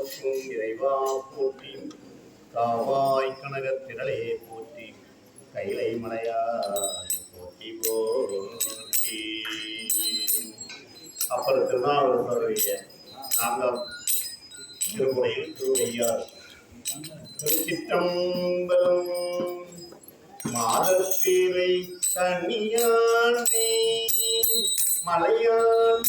தேவர்க்கும் இறைவா போற்றி காவாய் கனகத்திரளே போற்றி கைலை மலையாய் போற்றி போற்றி அப்புறம் திருநாவலருடைய நான்காம் திருமுறையில் திருவையார் திருச்சிற்றம்பலம் மாதத்திரை கண்ணியானே மலையான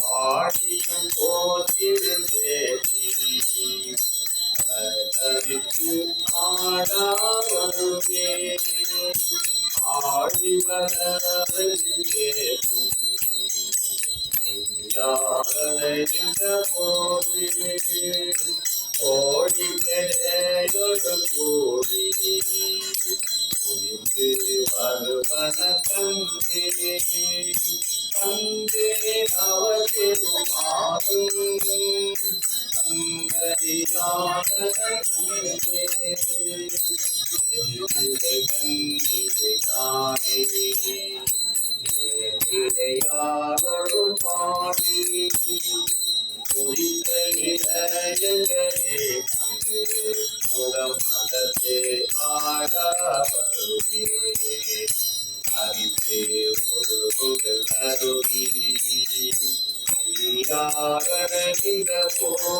பாடியும் போற்றிருந்தேசி ஆடாவருவே ஆடிவரவேக்கும் யாரடைந்த போது ஓடி பெரையொரு கூடி ಪರ ತಂದೆ ತಂದೆ ನವತಿರು ಮಾತು ತಂದರಿಯಾದ ತಂದೆ ತಂದೆಯಾರು ಮಾಡಿ ಕುರಿತ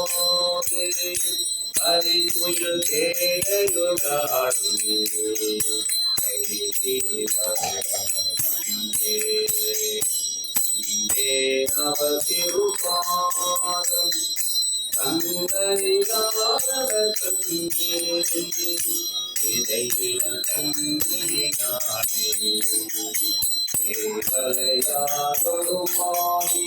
போது அரிதுயில் தேடையுடாடு நவசிருபாதம் கந்தனிலாத கங்கே இதையில கங்கினானே தேவலையாதொரு மாடி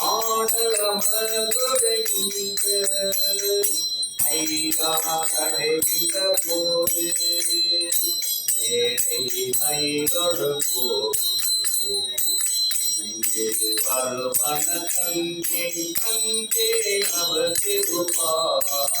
கங்கே கங்கே நவ திருபாதம் கந்தரியாதத கங்கே தேர்மதி கண்ணீரானே தேர்திரை ஆரொரு பாடி காடொரு நாடும் மலையும் கை கொடு நாடா வருவே ஆடலமதுரைகின்ற ஐயா அடைகின்ற போது ஏழை மயிலொடு போது வருவன கங்கே கங்கே அவ திருப்பாதம்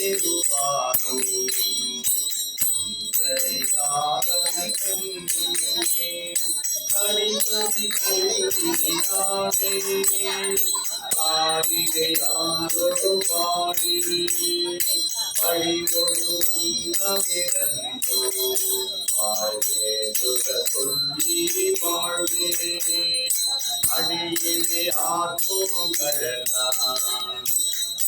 அவதிருப்பாரும் அடிப்பதி கையாடே பாடிகையாரொரு பாடி வழியொரு வந்தமிழந்தோ சொல்லி வாழ்வே அடியிலே ஆர்க்கும் கழலாம்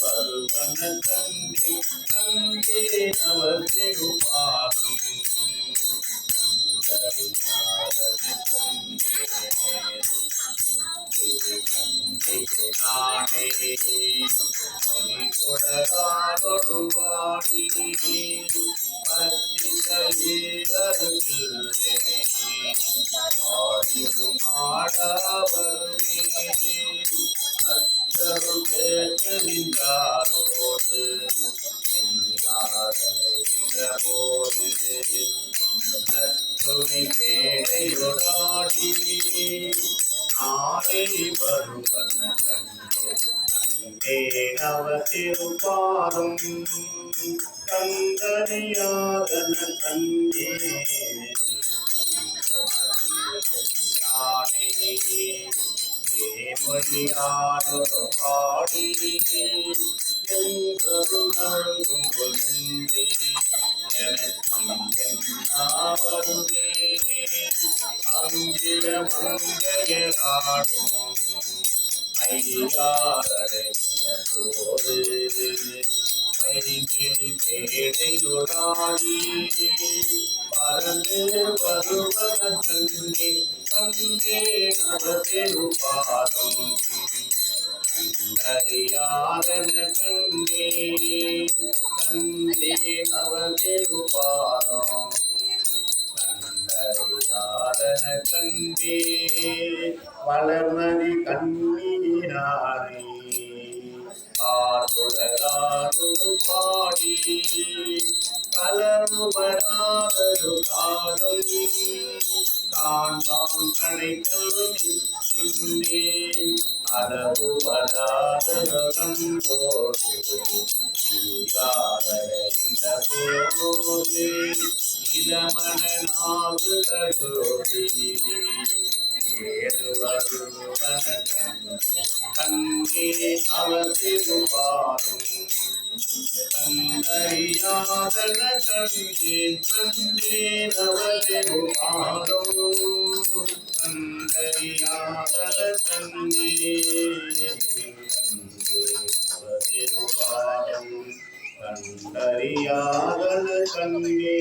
வருவன தந்தை தந்தே அவர் திருப்பாதம் ಮಾಡಿರುಮಾಡವೇ ಅತ್ತರು ಕೇಟವಿಂದ நவதிருப்பாரும் கந்தறியாதன தந்தே. மொழியாடொரு பாடி எங்கரும் நல்கும் பொருந்தி அங்கில மங்கையராடும் ஐயாரடைந்த போது பைங்கில் பறந்து வருவன தந்தி தந்தே நவதிருப்பாதம் கண்டறியாதன கண்டே கண்டே அவதிருப்பாதம் கண்டறியாதன கண்டே வளர்மதி கண்ணீரானே ஆர்வலாடு பாடி கலருபடாதது காலம் காண்பான் கணைக்கும் சிந்தேன் போது இந்த போது இளமனாகு கண்ணே அவர் திருப்பாரும் கண்ணறியாதன கண்ணே கண்ணே அவர் திருப்பாரும் கண்ணறியாதன கண்ணே கண்ணே அவர் திருப்பாரும் கண்டறியாதன கண்ணே